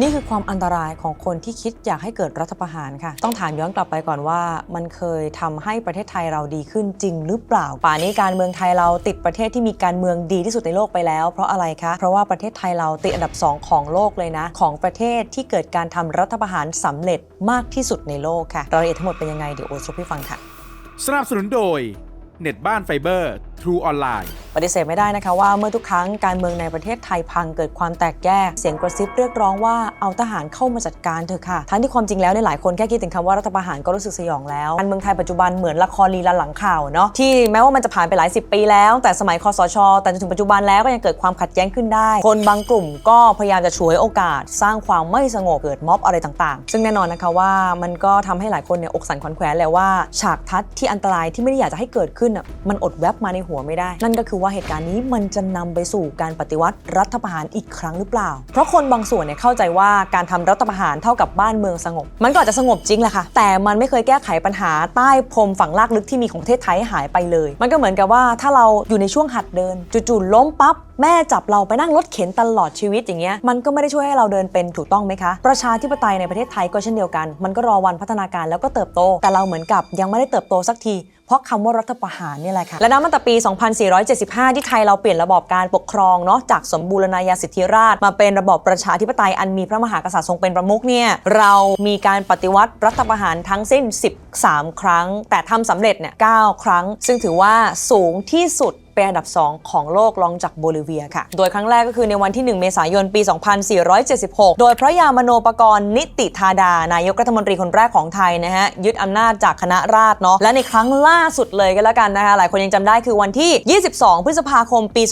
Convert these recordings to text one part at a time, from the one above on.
นี่คือความอันตรายของคนที่คิดอยากให้เกิดรัฐประหารค่ะ ต้องถามย้อนกลับไปก่อนว่า มันเคยทำให้ประเทศไทยเราดีขึ้นจริงหรือเปล่า ป่านี้การเมืองไทยเราติดประเทศที่มีการเมืองดีที่สุดในโลกไปแล้ว เพราะอะไรคะ เพราะว่าประเทศไทยเราติดอันดับ 2 ของโลกเลยนะ ของประเทศที่เกิดการทำรัฐประหารสำเร็จมากที่สุดในโลกค่ะรายละเอียดทั้งหมดเป็นยังไงเดี๋ยวโอสรุปให้ฟังค่ะ สนับสนุนโดยเน็ตบ้านไฟเบอร์ True ออนไลน์ ปฏิเสธไม่ได้นะคะว่าเมื่อทุกครั้งการเมืองในประเทศไทยพังเกิดความแตกแยก เสียงกระซิบเรียกร้องว่าเอาทหารเข้ามาจัดการเถอะค่ะ ทั้งที่ความจริงแล้วในหลายคนแค่คิดถึงคำว่ารัฐประหารก็รู้สึกสยองแล้วการเมืองไทยปัจจุบันเหมือนละครลีลาหลังข่าวเนาะที่แม้ว่ามันจะผ่านไปหลายสิบปีแล้วแต่สมัยคอสช แต่จนถึงปัจจุบันแล้วก็ยังเกิดความขัดแย้งขึ้นได้ คนบางกลุ่มก็พยายามจะฉวยโอกาส สร้างความไม่สงบเกิดม็อบอะไรต่างๆ ซึ่งแน่นอนนะคะว่ามันก็ทำให้หลายคนเนี่ยอกสั่นขวัญแขวนแล้วว่า ฉากทัศน์ที่อันตรายที่ไม่ได้อยากจะให้เกิดขึ้นอะมันอดแวบมาในหัวไม่ได้ นั่นก็คือว่าเหตุการณ์นี้มันจะนำไปสู่การปฏิวัติรัฐประหารอีกครั้งหรือเปล่า เพราะคนบางส่วนเนี่ยเข้าใจว่าการทำรัฐประหารเท่ากับบ้านเมืองสงบ มันก็อาจจะสงบจริงแหละค่ะ แต่มันไม่เคยแก้ไขปัญหาใต้พรมฝั่งลากลึกที่มีของประเทศไทยให้หายไปเลย มันก็เหมือนกับว่าถ้าเราอยู่ในช่วงหัดเดินจู่ๆล้มปั๊บแม่จับเราไปนั่งรถเข็นตลอดชีวิตอย่างเงี้ยมันก็ไม่ได้ช่วยให้เราเดินเป็นถูกต้องไหมคะ ประชาธิปไตยในประเทศไทยก็เช่นเดียวกัน มันก็รอวันพัฒนาการแล้วก็เติบโต แต่เราเหมือนกับยังไม่ได้เติบโตสักที เพราะคำว่ารัฐประหารนี่แหละค่ะ และนับมาตั้งแต่ปี 2475 ที่ไทยเราเปลี่ยนระบอบการปกครองเนาะจากสมบูรณาญาสิทธิราช มาเป็นระบอบประชาธิปไตยอันมีพระมหากษัตริย์ทรงเป็นประมุขเนี่ยเรามีการปฏิวัติรัฐประหารทั้งสิ้น 13 ครั้ง แต่ทำสำเร็จเนี่ย9ครั้ง ซึ่งถือว่าสูงที่สุด เป็นอันดับ 2 ของโลกรองจากโบลิเวียค่ะ โดยครั้งแรกก็คือในวันที่ 1 เมษายน ปี 2476 โดยพระยามโนปกรณ์นิติธาดา นายกรัฐมนตรีคนแรกของไทยนะฮะ ยึดอำนาจจากคณะราษฎรเนาะ และในครั้งล่าสุดเลยก็แล้วกันนะคะ หลายคนยังจำได้คือวันที่ 22 พฤษภาคม ปี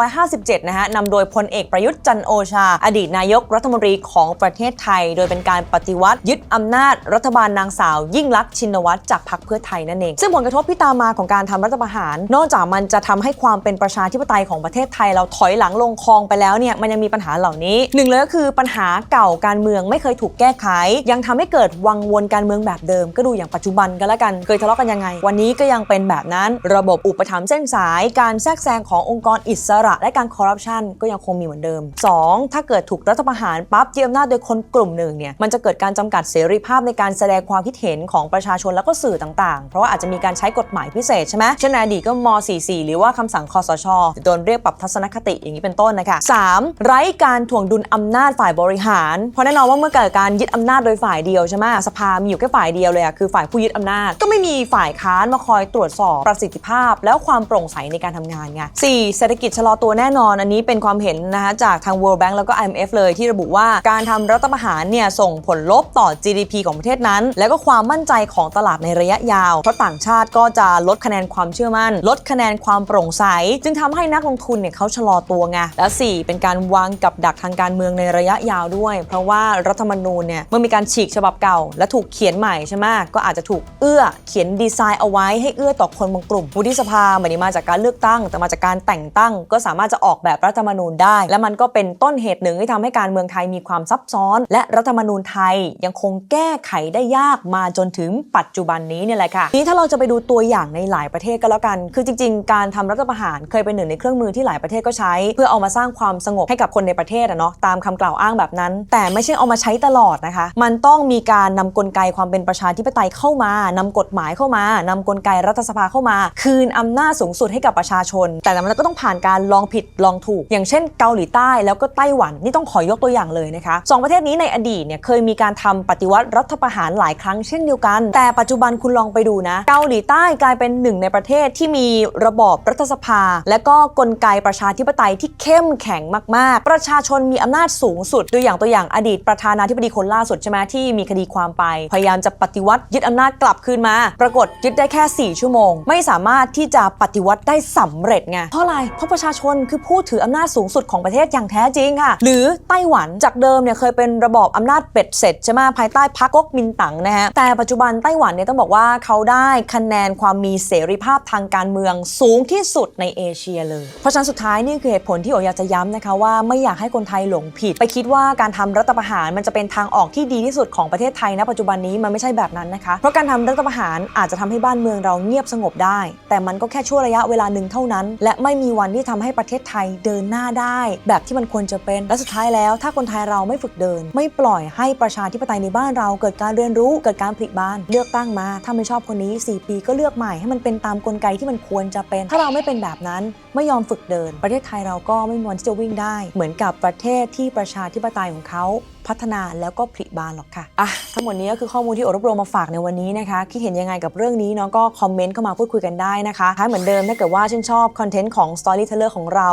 2557 นะฮะนำโดยพลเอกประยุทธ์จันโอชา อดีตนายกรัฐมนตรีของประเทศไทย โดยเป็นการปฏิวัติ ยึดอำนาจรัฐบาลนางสาว ยิ่งลักษณ์ชินวัตรจากพรรคเพื่อไทยนั่นเอง ซึ่งผลกระทบที่ตามมาของการทำรัฐประหาร นอกจากมันจะททำให้ความเป็นประชาธิปไตยของประเทศไทย เราถอยหลังลงคลองไปแล้วเนี่ยมันยังมีปัญหาเหล่านี้หนึ่งเลยก็คือปัญหาเก่าการเมืองไม่เคยถูกแก้ไข ยังทำให้เกิดวังวนการเมืองแบบเดิม ก็ดูอย่างปัจจุบันกันแล้วกันเคยทะเลาะกันยังไง วันนี้ก็ยังเป็นแบบนั้น ระบบอุปถัมภ์เส้นสาย การแทรกแซงขององค์กรอิสระ และการคอร์รัปชันก็ยังคงมีเหมือนเดิม 2. ถ้าเกิดถูกรัฐประหารปั๊บยึดอำนาจโดยคนกลุ่มหนึ่งเนี่ยมันจะเกิดการจำกัดเสรีภาพในการแสดงความคิดเห็นของประชาชนแล้วก็สื่อต่างๆ เพราะว่าอาจจะมีการใช้กฎหมายพิเศษใช่ไหมเช่นในอดีตก็ม 44 หรือว่าว่าคำสั่งคอสชโดนเรียกปรับทัศนคติอย่างนี้เป็นต้นนะคะ 3. ไร้การถ่วงดุลอำนาจฝ่ายบริหาร เพราะแน่นอนว่าเมื่อเกิดการยึดอำนาจโดยฝ่ายเดียวใช่ไหมสภามีอยู่แค่ฝ่ายเดียวเลยอะคือฝ่ายผู้ยึดอำนาจ ก็ไม่มีฝ่ายค้านมาคอยตรวจสอบประสิทธิภาพ แล้วความโปร่งใสในการทำงานไง 4. เศรษฐกิจชะลอตัวแน่นอน อันนี้เป็นความเห็นนะคะจากทาง World Bank แล้วก็ IMF เลยที่ระบุว่าการทำรัฐประหารเนี่ยส่งผลลบต่อ GDP ของประเทศนั้น แล้วก็ความมั่นใจของตลาดในระยะยาว เพราะต่างชาติก็จะลดคะแนนความเชื่อมั่น ลดคะแนนความโปร่งใส จึงทำให้นักลงทุนเนี่ยเขาชะลอตัวไงและ 4 เป็นการวางกับดักทางการเมืองในระยะยาวด้วย เพราะว่ารัฐธรรมนูญเนี่ยเมื่อมีการฉีกฉบับเก่า และถูกเขียนใหม่ใช่ไหมก็อาจจะถูกเอื้อเขียนดีไซน์เอาไว้ให้เอื้อต่อคนบางกลุ่มวุฒิสภาไม่ได้มาจากการเลือกตั้ง แต่มาจากการแต่งตั้ง ก็สามารถจะออกแบบรัฐธรรมนูญได้ และมันก็เป็นต้นเหตุหนึ่งที่ทำให้การเมืองไทยมีความซับซ้อน และรัฐธรรมนูญไทยยังคงแก้ไขได้ยากมาจนถึงปัจจุบันนี้เนี่ยแหละค่ะทีนี้ถ้าเราจะไปดูตัวอย่างในหลายประเทศก็แล้วกัน คือจริง ๆ การทำรัฐประหารเคยเป็นหนึ่งในเครื่องมือที่หลายประเทศก็ใช้ เพื่อเอามาสร้างความสงบให้กับคนในประเทศอะเนาะตามคำกล่าวอ้างแบบนั้น แต่ไม่ใช่เอามาใช้ตลอดนะคะ มันต้องมีการนำกลไกความเป็นประชาธิปไตยเข้ามานำกฎหมายเข้ามานำกลไกรัฐสภาเข้ามา คืนอำนาจสูงสุดให้กับประชาชน แต่มันก็ต้องผ่านการลองผิดลองถูก อย่างเช่นเกาหลีใต้แล้วก็ไต้หวันนี่ต้องขอยกตัวอย่างเลยนะคะสองประเทศนี้ในอดีตเนี่ยเคยมีการทำปฏิวัติรัฐประหารหลายครั้งเช่นเดียวกัน แต่ปัจจุบันคุณลองไปดูนะ เกาหลีใต้กลายเป็นหนึ่งในประเทศที่มีระบอบรัฐสภา และก็กลไกประชาธิปไตยที่เข้มแข็งมาก ๆ ประชาชนมีอำนาจสูงสุดดูอย่างตัวอย่างอดีตประธานาธิบดีคนล่าสุดใช่ไหมที่มีคดีความไป พยายามจะปฏิวัติยึดอำนาจกลับคืนมา ปรากฏยึดได้แค่ 4 ชั่วโมง ไม่สามารถที่จะปฏิวัติได้สำเร็จไงเพราะอะไรเพราะประชาชนคือผู้ถืออำนาจสูงสุดของประเทศอย่างแท้จริงค่ะ หรือไต้หวันจากเดิมเนี่ยเคยเป็นระบอบอำนาจเป็ดเสร็จใช่ไหมภายใต้พรรคก๊กมินตั๋งนะฮะแต่ปัจจุบันไต้หวันเนี่ยต้องบอกว่าเขาได้คะแนนความมีเสรีภาพทางการเมืองสูงที่สุดในเอเชียเลย เพราะฉะนั้นสุดท้ายนี่คือเหตุผลที่โออยากจะย้ำนะคะว่าไม่อยากให้คนไทยหลงผิด ไปคิดว่าการทำรัฐประหารมันจะเป็นทางออกที่ดีที่สุดของประเทศไทยณปัจจุบันนี้มันไม่ใช่แบบนั้นนะคะเพราะการทำรัฐประหารอาจจะทำให้บ้านเมืองเราเงียบสงบได้ แต่มันก็แค่ช่วระยะเวลาหนึ่งเท่านั้น และไม่มีวันที่ทำให้ประเทศไทยเดินหน้าได้ แบบที่มันควรจะเป็นและสุดท้ายแล้ว ถ้าคนไทยเราไม่ฝึกเดิน ไม่ปล่อยให้ประชาธิปไตยในบ้านเราเกิดการเรียนรู้เกิดการผลิบ้าน เลือกตั้งมา ถ้าไม่ชอบคนนี้ 4 ปีก็เลือกใหม่ให้มันเป็นตามกลไกที่มันควรจะเป็น ถ้าเราไม่เป็นแบบนั้นไม่ยอมฝึกเดิน ประเทศไทยเราก็ไม่มีวันที่จะวิ่งได้ เหมือนกับประเทศที่ประชาธิปไตยของเขาพัฒนาแล้วก็ผลิบานหรอกค่ะอะทั้งหมดนี้ก็คือข้อมูลที่โอรบรวมมาฝากในวันนี้นะคะ คิดเห็นยังไงกับเรื่องนี้เนาะก็คอมเมนต์เข้ามาพูดคุยกันได้นะคะท้ายเหมือนเดิมถ้าเกิดว่าชื่นชอบคอนเทนต์ของ Storyteller ของเรา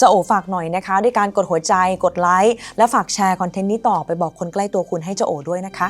จะโอฝากหน่อยนะคะ ด้วยการกดหัวใจกดไลค์และฝากแชร์คอนเทนต์นี้ต่อไปบอกคนใกล้ตัวคุณให้เจะโอด้วยนะคะ